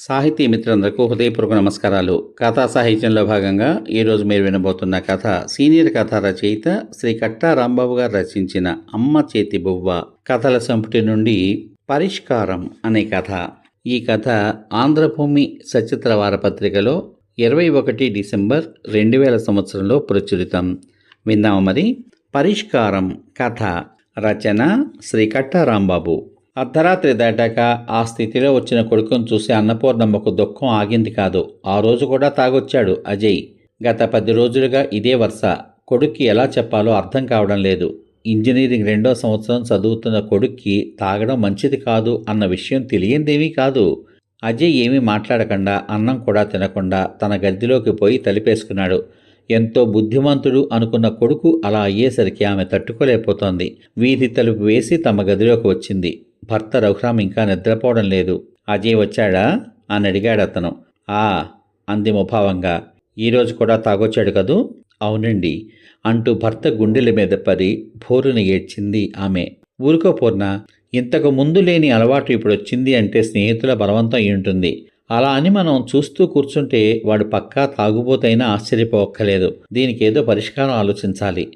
సాహితీ మిత్రులందరకు హృదయపూర్వక నమస్కారాలు. కథా సాహిత్యంలో భాగంగా ఈరోజు మీరు వినబోతున్న కథ సీనియర్ కథా రచయిత శ్రీ కట్టా రాంబాబు గారు రచించిన అమ్మ చేతి బువ్వ. కథల సంపుటి నుండి పరిష్కారం అనే కథ. ఈ కథ ఆంధ్రభూమి సచిత్ర వారపత్రికలో ఇరవై ఒకటి డిసెంబర్ రెండు వేల సంవత్సరంలో ప్రచురితం. విందాము మరి. పరిష్కారం కథ. రచన శ్రీ కట్టా రాంబాబు. అర్ధరాత్రి దాటాక ఆ స్థితిలో వచ్చిన కొడుకును చూసి అన్నపూర్ణమ్మకు దుఃఖం ఆగింది కాదు. ఆ రోజు కూడా తాగొచ్చాడు అజయ్. గత పది రోజులుగా ఇదే వరుస. కొడుక్కి ఎలా చెప్పాలో అర్థం కావడం లేదు. ఇంజనీరింగ్ రెండో సంవత్సరం చదువుతున్న కొడుక్కి తాగడం మంచిది కాదు అన్న విషయం తెలియందేమీ కాదు. అజయ్ ఏమీ మాట్లాడకుండా అన్నం కూడా తినకుండా తన గదిలోకి పోయి తలిపేసుకున్నాడు. ఎంతో బుద్ధిమంతుడు అనుకున్న కొడుకు అలా అయ్యేసరికి ఆమె తట్టుకోలేకపోతోంది. వీధి తలుపు వేసి తమ గదిలోకి వచ్చింది. భర్త రఘురామ్ ఇంకా నిద్రపోవడం లేదు. అజయ్ వచ్చాడా? అని అడిగాడు అతను ఆ అంది ముభావంగా. ఈరోజు కూడా తాగొచ్చాడు కదూ? అవునండి. అంటూ భర్త గుండెల మీద పడి భోరును ఏడ్చింది ఆమె. ఊరుకో పూర్ణ ఇంతకు ముందు లేని అలవాటు ఇప్పుడు వచ్చింది అంటే స్నేహితుల బలవంతం అయి ఉంటుంది. అలా అని మనం చూస్తూ కూర్చుంటే వాడు పక్కా తాగుబోతైనా ఆశ్చర్యపోక్కలేదు దీనికి ఏదో పరిష్కారం ఆలోచించాలి.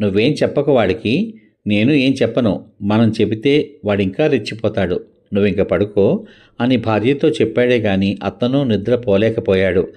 నువ్వేం చెప్పక వాడికి? నేను ఏం చెప్పను? మనం చెబితే వాడింకా రెచ్చిపోతాడు. నువ్వింక పడుకో అని భార్యతో చెప్పాడే గాని అతను నిద్రపోలేకపోయాడు.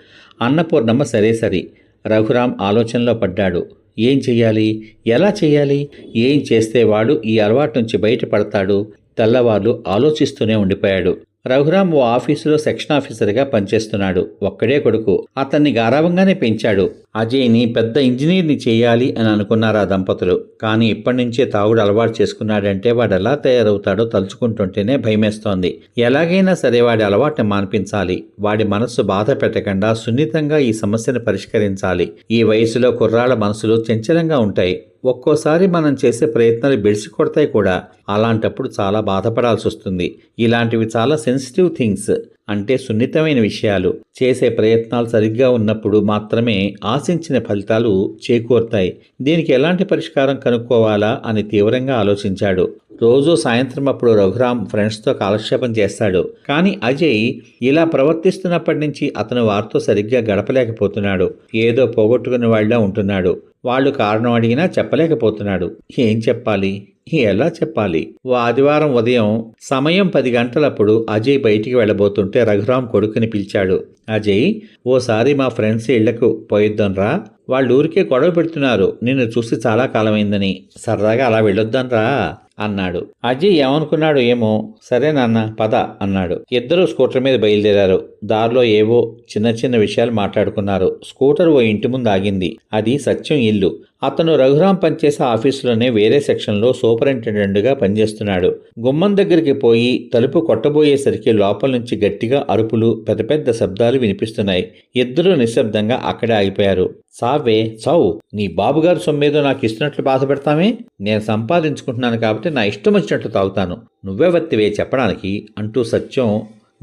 అన్నపూర్ణమ్మ సరే సరి. రఘురాం ఆలోచనలో పడ్డాడు. ఏం చెయ్యాలి? ఎలా చెయ్యాలి? ఏం చేస్తే వాడు ఈ అలవాటు నుంచి బయటపడతాడు? తెల్లవార్లు ఆలోచిస్తూనే ఉండిపోయాడు. రఘురామ్ ఓ ఆఫీసులో సెక్షన్ ఆఫీసర్గా పనిచేస్తున్నాడు. ఒక్కడే కొడుకు. అతన్ని గారాభంగానే పెంచాడు. అజయ్ని పెద్ద ఇంజనీర్ని చేయాలి అని అనుకున్నారు ఆ దంపతులు. కానీ ఇప్పటి నుంచే తాగుడు అలవాటు చేసుకున్నాడంటే వాడు ఎలా తయారవుతాడో తలుచుకుంటుంటేనే భయమేస్తోంది. ఎలాగైనా సరే వాడి అలవాటుని మాన్పించాలి. వాడి మనస్సు బాధ పెట్టకుండా సున్నితంగా ఈ సమస్యను పరిష్కరించాలి. ఈ వయసులో కుర్రాళ్ళ మనసులు చంచలంగా ఉంటాయి. ఒక్కోసారి మనం చేసే ప్రయత్నాలు బెడిసి కొడతాయి కూడా. అలాంటప్పుడు చాలా బాధపడాల్సి వస్తుంది. ఇలాంటివి చాలా సెన్సిటివ్ థింగ్స్ అంటే సున్నితమైన విషయాలు. చేసే ప్రయత్నాలు సరిగ్గా ఉన్నప్పుడు మాత్రమే ఆశించిన ఫలితాలు చేకూరుతాయి. దీనికి ఎలాంటి పరిష్కారం కనుక్కోవాలా అని తీవ్రంగా ఆలోచించాడు. రోజూ సాయంత్రం అప్పుడు రఘురామ్ ఫ్రెండ్స్తో కాలక్షేపం చేస్తాడు. కానీ అజయ్ ఇలా ప్రవర్తిస్తున్నప్పటి నుంచి అతను వారితో సరిగ్గా గడపలేకపోతున్నాడు. ఏదో పోగొట్టుకునే వాళ్ళ ఉంటున్నాడు. వాళ్ళు కారణం అడిగినా చెప్పలేకపోతున్నాడు. ఏం చెప్పాలి? ఎలా చెప్పాలి? ఓ ఆదివారం ఉదయం సమయం పది గంటలప్పుడు అజయ్ బయటికి వెళ్ళబోతుంటే రఘురామ్ కొడుకుని పిలిచాడు. అజయ్ ఓసారి మా ఫ్రెండ్స్ ఇళ్ళకు పోయిద్దాంరా. వాళ్ళు ఊరికే గొడవ పెడుతున్నారు. నిన్ను చూసి చాలా కాలమైందని. సరదాగా అలా వెళ్ళొద్దాన్రా అన్నాడు. అజయ్ ఏమనుకున్నాడు ఏమో? సరే నాన్న పద అన్నాడు. ఇద్దరు స్కూటర్ మీద బయలుదేరారు. దారిలో ఏవో చిన్న చిన్న విషయాలు మాట్లాడుకున్నారు. స్కూటర్ ఓ ఇంటి ముందు ఆగింది. అది సత్యం ఇల్లు. అతను రఘురాం పనిచేసే ఆఫీసులోనే వేరే సెక్షన్లో సూపరింటెండెంట్గా పనిచేస్తున్నాడు. గుమ్మం దగ్గరికి పోయి తలుపు కొట్టబోయేసరికి లోపల నుంచి గట్టిగా అరుపులు పెద్ద పెద్ద శబ్దాలు వినిపిస్తున్నాయి. ఇద్దరూ నిశ్శబ్దంగా అక్కడే ఆగిపోయారు. సావే సావు నీ బాబుగారు సొమ్మేదో నాకు ఇస్తున్నట్లు బాధపెడతామే? నేను సంపాదించుకుంటున్నాను కాబట్టి నా ఇష్టం వచ్చినట్లు తాగుతాను. నువ్వే వత్తివే చెప్పడానికి అంటూ సత్యం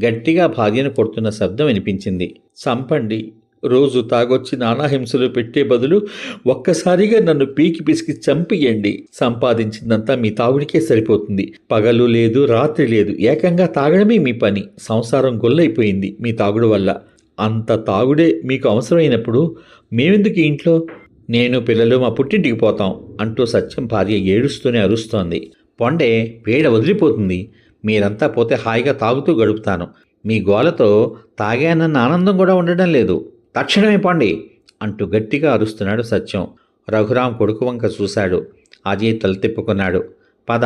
గట్టిగా భార్యను కొడుతున్న శబ్దం వినిపించింది. చంపండి రోజు తాగొచ్చి నానాహింసలు పెట్టే బదులు ఒక్కసారిగా నన్ను పీకి పిసికి చంపియండి సంపాదించిందంతా మీ తాగుడికే సరిపోతుంది. పగలు లేదు రాత్రి లేదు ఏకంగా తాగడమే మీ పని. సంసారం గొల్లైపోయింది మీ తాగుడు వల్ల. అంత తాగుడే మీకు అవసరమైనప్పుడు మేమెందుకు ఇంట్లో? నేను పిల్లలు మా పుట్టింటికి పోతాం అంటూ సత్యం భార్య ఏడుస్తూనే అరుస్తోంది. పొండే వేడ వదిలిపోతుంది. మీరంతా పోతే హాయిగా తాగుతూ గడుపుతాను. మీ గోలతో తాగానన్న ఆనందం కూడా ఉండడం లేదు. తక్షణమే పండి అంటూ గట్టిగా అరుస్తున్నాడు సత్యం. రఘురాం కొడుకు వంక చూశాడు. అజయ్ తల తిప్పుకున్నాడు. పద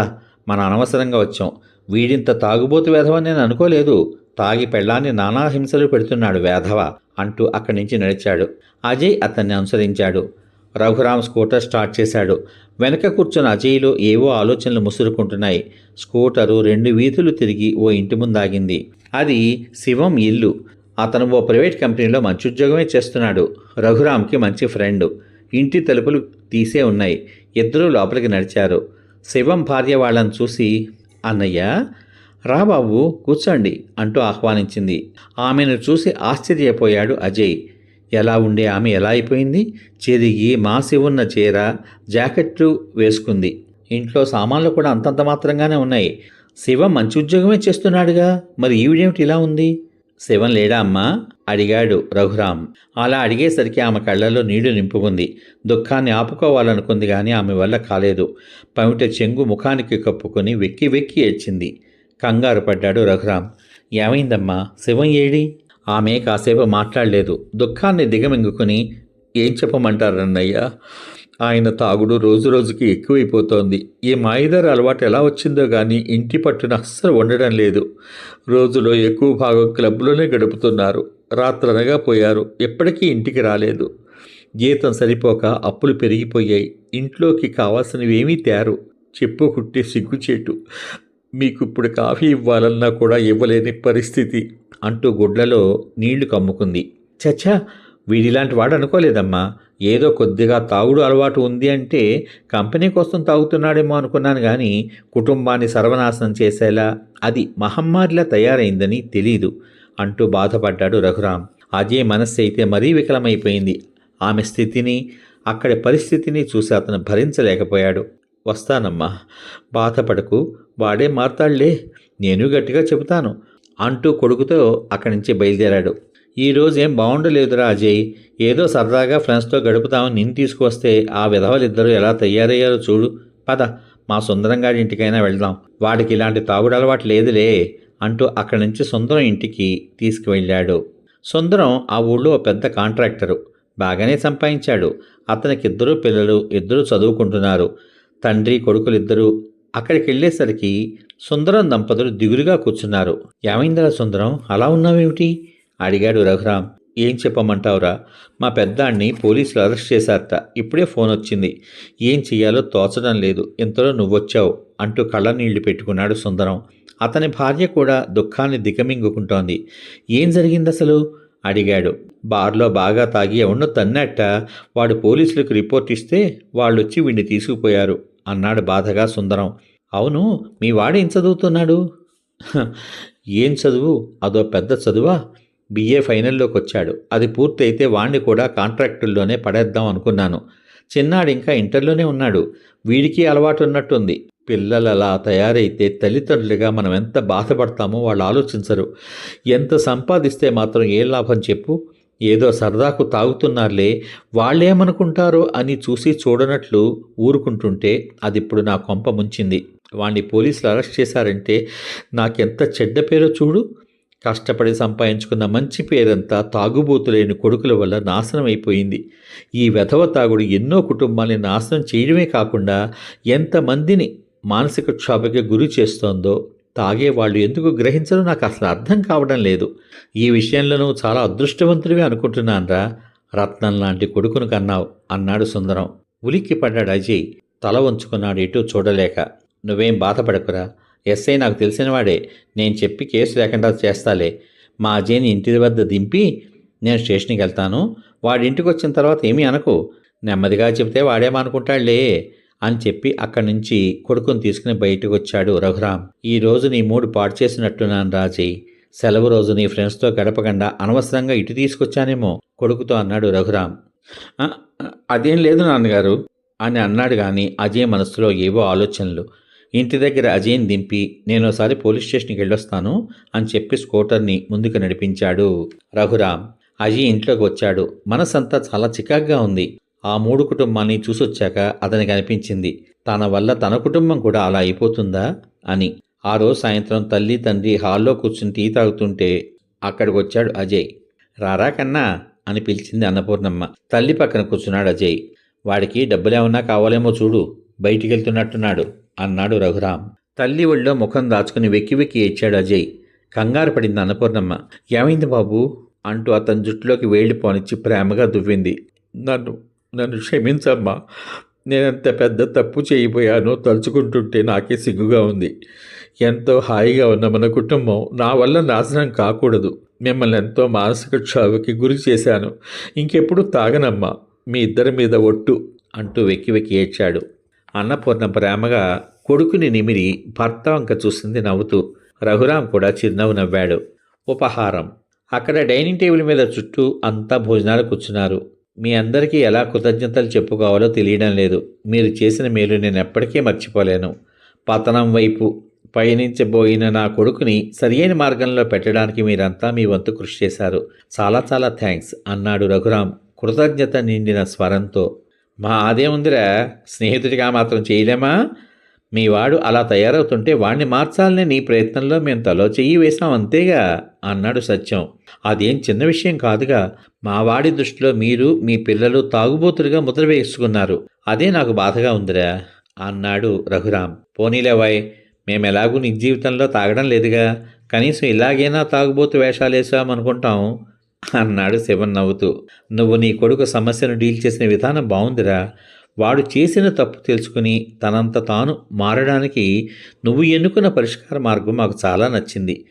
మన అనవసరంగా వచ్చాం. వీడింత తాగుబోతు వేధవ నేను అనుకోలేదు. తాగి పెళ్ళాన్ని నానా హింసలు పెడుతున్నాడు వేధవ అంటూ అక్కడి నుంచి నడిచాడు. అజయ్ అతన్ని అనుసరించాడు. రఘురామ్ స్కూటర్ స్టార్ట్ చేశాడు. వెనక కూర్చున్న అజయ్లో ఏవో ఆలోచనలు ముసురుకుంటున్నాయి. స్కూటరు రెండు వీధులు తిరిగి ఓ ఇంటి ముందు ఆగింది అది శివం ఇల్లు. అతను ఓ ప్రైవేట్ కంపెనీలో మంచి ఉద్యోగమే చేస్తున్నాడు. రఘురామ్కి మంచి ఫ్రెండ్. ఇంటి తలుపులు తీసే ఉన్నాయి. ఇద్దరూ లోపలికి నడిచారు. శివం భార్య వాళ్ళని చూసి అన్నయ్య రా బాబు కూర్చోండి అంటూ ఆహ్వానించింది. ఆమెను చూసి ఆశ్చర్యపోయాడు అజయ్. ఎలా ఉండే ఆమె ఎలా అయిపోయింది? చెరిగి మాసి ఉన్న చీర జాకెట్లు వేసుకుంది. ఇంట్లో సామాన్లు కూడా అంతంత మాత్రంగానే ఉన్నాయి. శివ మంచి ఉద్యోగమే చేస్తున్నాడుగా. మరి ఈవిడేమిటి ఇలా ఉంది? శివం లేడా అమ్మా? అడిగాడు రఘురాం అలా అడిగేసరికి ఆమె కళ్ళల్లో నీళ్ళు నింపుకుంది. దుఃఖాన్ని ఆపుకోవాలనుకుంది కానీ ఆమె వల్ల కాలేదు. పమిట చెంగు ముఖానికి కప్పుకొని వెక్కి వెక్కి ఏడ్చింది. కంగారు పడ్డాడు రఘురాం ఏమైందమ్మా? శివం ఏడి? ఆమె కాసేపు మాట్లాడలేదు. దుఃఖాన్ని దిగమింగుకుని ఏం చెప్పమంటారన్నయ్యా ఆయన తాగుడు రోజు రోజుకి ఎక్కువైపోతోంది. ఈ మాయిదారు అలవాటు ఎలా వచ్చిందో కానీ ఇంటి పట్టున అస్సలు ఉండడం లేదు. రోజులో ఎక్కువ భాగం క్లబ్లోనే గడుపుతున్నారు. రాత్రనగా పోయారు. ఎప్పటికీ ఇంటికి రాలేదు. జీతం సరిపోక అప్పులు పెరిగిపోయాయి. ఇంట్లోకి కావాల్సినవేమీ తేరు. చెప్పు కుట్టే సిగ్గుచేటు. మీకు ఇప్పుడు కాఫీ ఇవ్వాలన్నా కూడా ఇవ్వలేని పరిస్థితి అంటూ గుడ్లలో నీళ్ళు కమ్ముకుంది. చచ్చా వీడిలాంటి వాడు అనుకోలేదమ్మా. ఏదో కొద్దిగా తాగుడు అలవాటు ఉంది అంటే కంపెనీ కోసం తాగుతున్నాడేమో అనుకున్నాను కానీ కుటుంబాన్ని సర్వనాశనం చేసేలా అది మహమ్మారిలా తయారైందని తెలీదు అంటూ బాధపడ్డాడు రఘురాం. అజయ్ మనస్సు అయితే మరీ వికలమైపోయింది. ఆమె స్థితిని అక్కడి పరిస్థితిని చూసి అతను భరించలేకపోయాడు. వస్తానమ్మా. బాధపడకు. వాడే మారతాడులే నేను గట్టిగా చెబుతాను. అంటూ కొడుకుతో అక్కడి నుంచి బయలుదేరాడు. ఈరోజు ఏం బాగుండలేదురా అజయ్. ఏదో సరదాగా ఫ్రెండ్స్తో గడుపుతామని నిన్ను తీసుకువస్తే ఆ విధవలిద్దరూ ఎలా తయారయ్యారో చూడు. పద మా సుందరంగాడి ఇంటికైనా వెళ్దాం. వాడికి ఇలాంటి తాగుడు అలవాటు లేదులే అంటూ అక్కడి నుంచి సుందరం ఇంటికి తీసుకువెళ్ళాడు. సుందరం ఆ ఊళ్ళో ఓ పెద్ద కాంట్రాక్టరు. బాగానే సంపాదించాడు. అతనికి ఇద్దరు పిల్లలు ఇద్దరు చదువుకుంటున్నారు. తండ్రి కొడుకులిద్దరూ అక్కడికి వెళ్ళేసరికి సుందరం దంపతులు దిగులుగా కూర్చున్నారు. ఏమైందిరా సుందరం? అలా ఉన్నావేమిటి? అడిగాడు రఘురాం ఏం చెప్పమంటావురా? మా పెద్దాన్ని పోలీసులు అరెస్ట్ చేశారట. ఇప్పుడే ఫోన్ వచ్చింది. ఏం చెయ్యాలో తోచడం లేదు. ఇంతలో నువ్వొచ్చావు అంటూ కళ్ళ నీళ్ళు పెట్టుకున్నాడు సుందరం. అతని భార్య కూడా దుఃఖాన్ని దిగమింగుకుంటోంది. ఏం జరిగింది అసలు అడిగాడు. బార్లో బాగా తాగి ఎవన్నో తన్నట్ట వాడు పోలీసులకు రిపోర్ట్ ఇస్తే వాళ్ళొచ్చి వీడిని తీసుకుపోయారు. అన్నాడు బాధగా సుందరం. అవును మీ వాడేం చదువుతున్నాడు? ఏం చదువు? అదో పెద్ద చదువా? బిఏ ఫైనల్లోకి వచ్చాడు అది పూర్తయితే వాణ్ణి కూడా కాంట్రాక్టుల్లోనే పడేద్దాం అనుకున్నాను. చిన్నాడు ఇంకా ఇంటర్లోనే ఉన్నాడు. వీడికి అలవాటు ఉన్నట్టుంది పిల్లలు అలా తయారైతే తల్లిదండ్రులుగా మనం ఎంత బాధపడతామో వాళ్ళు ఆలోచించరు. ఎంత సంపాదిస్తే మాత్రం ఏం లాభం చెప్పు? ఏదో సరదాకు తాగుతున్నారులే వాళ్ళేమనుకుంటారో అని చూసి చూడనట్లు ఊరుకుంటుంటే అది ఇప్పుడు నా కొంప ముంచింది. వాణ్ణి పోలీసులు అరెస్ట్ చేశారంటే నాకెంత చెడ్డ పేరో చూడు. కష్టపడి సంపాదించుకున్న మంచి పేరంతా తాగుబోతులేని కొడుకుల వల్ల నాశనం అయిపోయింది ఈ వెధవ తాగుడు ఎన్నో కుటుంబాల్ని నాశనం చేయడమే కాకుండా ఎంతమందిని మానసిక క్షోభకి గురి చేస్తోందో తాగే వాళ్ళు ఎందుకు గ్రహించరో? నాకు అసలు అర్థం కావడం లేదు. ఈ విషయంలో నువ్వు చాలా అదృష్టవంతుడివి అనుకుంటున్నానరా. రత్నం లాంటి కొడుకును కన్నావు అన్నాడు సుందరం. ఉలిక్కి పడ్డాడు అజయ్. తల వంచుకున్నాడు ఎటూ చూడలేక. నువ్వేం బాధపడకురా? ఎస్ఐ నాకు తెలిసినవాడే. నేను చెప్పి కేసు లేకుండా చేస్తాలే. మా అజయ్ని ఇంటి వద్ద దింపి నేను స్టేషన్కి వెళ్తాను. వాడి ఇంటికి వచ్చిన తర్వాత ఏమీ అనకు. నెమ్మదిగా చెబితే వాడేమనుకుంటాడులే. అని చెప్పి అక్కడి నుంచి కొడుకుని తీసుకుని బయటకు వచ్చాడు రఘురాం ఈ రోజు నీ మూడు పాడు చేసినట్టున్నాను రాజీ. సెలవు రోజు నీ ఫ్రెండ్స్తో గడపకుండా అనవసరంగా ఇటు తీసుకొచ్చానేమో కొడుకుతో అన్నాడు రఘురాం అదేం లేదు నాన్నగారు అని అన్నాడు కానీ అజయ్ మనసులో ఏవో ఆలోచనలు. ఇంటి దగ్గర అజయ్ని దింపి నేను ఒకసారి పోలీస్ స్టేషన్కి వెళ్ళొస్తాను అని చెప్పి స్కూటర్ని ముందుకు నడిపించాడు రఘురాం అజయ్ ఇంట్లోకి వచ్చాడు. మనసంతా చాలా చికాగ్గా ఉంది. ఆ మూడు కుటుంబాన్ని చూసొచ్చాక అతనికి అనిపించింది తన వల్ల తన కుటుంబం కూడా అలా అయిపోతుందా? అని. ఆ రోజు సాయంత్రం తల్లి తండ్రి హాల్లో కూర్చుని టీ తాగుతుంటే అక్కడికి వచ్చాడు అజయ్. రారా కన్నా అని పిలిచింది అన్నపూర్ణమ్మ. తల్లి పక్కన కూర్చున్నాడు అజయ్. వాడికి డబ్బులేమన్నా కావాలేమో చూడు బయటికి వెళ్తున్నట్టున్నాడు అన్నాడు రఘురాం తల్లి ఒళ్ళో ముఖం దాచుకుని వెక్కి వెక్కి ఏడ్చాడు అజయ్. కంగారు పడింది అన్నపూర్ణమ్మ. ఏమైంది బాబు? అంటూ అతని జుట్టులోకి వేళ్ళిపోనిచ్చి ప్రేమగా దువ్వింది. నన్ను నన్ను క్షమించమ్మా. నేనంత పెద్ద తప్పు చేయబోయానో తలుచుకుంటుంటే నాకే సిగ్గుగా ఉంది. ఎంతో హాయిగా ఉన్న మన కుటుంబం నా వల్ల నాశనం కాకూడదు. మిమ్మల్ని ఎంతో మానసిక క్షోభకి గురి చేశాను. ఇంకెప్పుడు తాగనమ్మా. మీ ఇద్దరి మీద ఒట్టు అంటూ వెక్కి వెక్కి ఏడ్చాడు. అన్నపూర్ణ ప్రేమగా కొడుకుని నిమిరి భర్త వంక చూసింది నవ్వుతూ రఘురాం కూడా చిరునవ్వు నవ్వాడు. ఉపహారం. అక్కడ డైనింగ్ టేబుల్ మీద చుట్టూ అంతా భోజనాలు కూర్చున్నారు. మీ అందరికీ ఎలా కృతజ్ఞతలు చెప్పుకోవాలో తెలియడం లేదు. మీరు చేసిన మేలు నేను ఎప్పటికీ మర్చిపోలేను. పతనం వైపు పయనించబోయిన నా కొడుకుని సరియైన మార్గంలో పెట్టడానికి మీరంతా మీ వంతు కృషి చేశారు. చాలా చాలా థ్యాంక్స్ అన్నాడు రఘురాం కృతజ్ఞత నిండిన స్వరంతో. మా అదేముందిరా స్నేహితుడిగా మాత్రం చేయలేమా? మీ వాడు అలా తయారవుతుంటే వాణ్ణి మార్చాలనే నీ ప్రయత్నంలో మేము తలో చెయ్యి వేసాం అంతేగా? అన్నాడు సత్యం. అదేం చిన్న విషయం కాదుగా. మా వాడి దృష్టిలో మీరు మీ పిల్లలు తాగుబోతులుగా ముద్ర వేసుకున్నారు. అదే నాకు బాధగా ఉందిరా అన్నాడు రఘురాం. పోనీలేవాయ్ మేము ఎలాగూ నీ జీవితంలో తాగడం లేదుగా. కనీసం ఇలాగైనా తాగుబోతు వేషాలు వేసామనుకుంటాం అన్నాడు శివన్ నవ్వుతూ. నువ్వు నీ కొడుకు సమస్యను డీల్ చేసిన విధానం బాగుందిరా వాడు చేసిన తప్పు తెలుసుకుని తనంత తాను మారడానికి నువ్వు ఎన్నుకున్న పరిష్కార మార్గం మాకు చాలా నచ్చింది.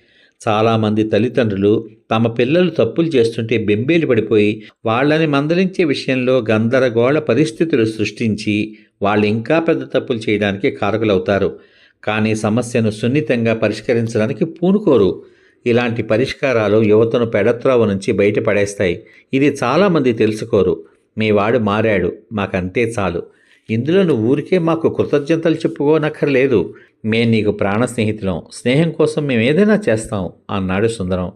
చాలామంది తల్లిదండ్రులు తమ పిల్లలు తప్పులు చేస్తుంటే బెంబేలు పడిపోయి వాళ్ళని మందలించే విషయంలో గందరగోళ పరిస్థితులు సృష్టించి వాళ్ళు ఇంకా పెద్ద తప్పులు చేయడానికి కారకులవుతారు. కానీ సమస్యను సున్నితంగా పరిష్కరించడానికి పూనుకోరు. ఇలాంటి పరిష్కారాలు యువతను పెడత్రోవ నుంచి బయటపడేస్తాయి. ఇది చాలామంది తెలుసుకోరు. మీ వాడు మారాడు. మాకంతే చాలు. ఇందులో నువ్వు ఊరికే మాకు కృతజ్ఞతలు చెప్పుకోనక్కర్లేదు. మేం నీకు ప్రాణ స్నేహితులం స్నేహం కోసం మేము ఏదైనా చేస్తాం అన్నాడు సుందరం.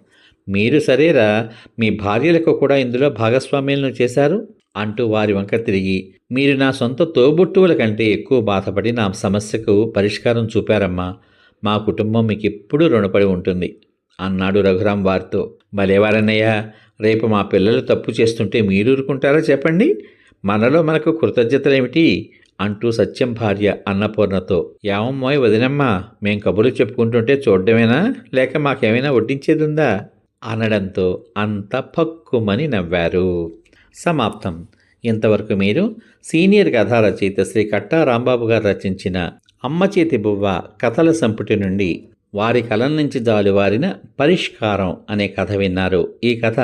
మీరు సరేరా? మీ భార్యలకు కూడా ఇందులో భాగస్వామ్యాలను చేశారు? అంటూ వారి వంక తిరిగి. మీరు నా సొంత తోబుట్టువుల కంటే ఎక్కువ బాధపడి నా సమస్యకు పరిష్కారం చూపారమ్మా. మా కుటుంబం మీకు ఎప్పుడూ రుణపడి ఉంటుంది అన్నాడు రఘురాం వారితో. భలేవారన్నయ్య. రేపు మా పిల్లలు తప్పు చేస్తుంటే మీరు ఊరుకుంటారా చెప్పండి? మనలో మనకు కృతజ్ఞతలేమిటి? అంటూ సత్యం భార్య అన్నపూర్ణతో యావమ్మోయ్ వదినమ్మా మేం కబుర్లు చెప్పుకుంటుంటే చూడడమేనా? లేక మాకేమైనా వడ్డించేది ఉందా అనడంతో అంత పక్కుమని నవ్వారు. సమాప్తం. ఇంతవరకు మీరు సీనియర్ కథా రచయిత శ్రీ కట్టా రాంబాబు గారు రచించిన అమ్మ చేతి బువ్వ కథల సంపుటి నుండి వారి కలం నుంచి జాలువారిన పరిష్కారం అనే కథ విన్నారు. ఈ కథ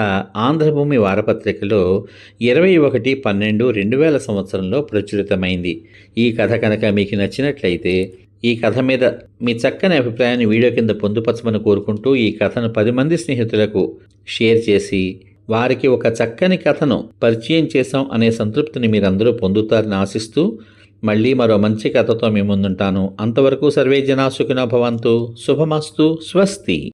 ఆంధ్రభూమి వారపత్రికలో ఇరవై ఒకటి పన్నెండు రెండు వేల సంవత్సరంలో ప్రచురితమైంది. ఈ కథ కనుక మీకు నచ్చినట్లయితే ఈ కథ మీద మీ చక్కని అభిప్రాయాన్ని వీడియో కింద పొందుపరచమని కోరుకుంటూ ఈ కథను పది మంది స్నేహితులకు షేర్ చేసి వారికి ఒక చక్కని కథను పరిచయం చేశాం అనే సంతృప్తిని మీరందరూ పొందుతారని ఆశిస్తూ మళ్ళీ మరో మంచి కథతో మీ ముందుంటాను. అంతవరకు సర్వే జనా సుఖినో భవంతు. శుభమస్తు. స్వస్తి.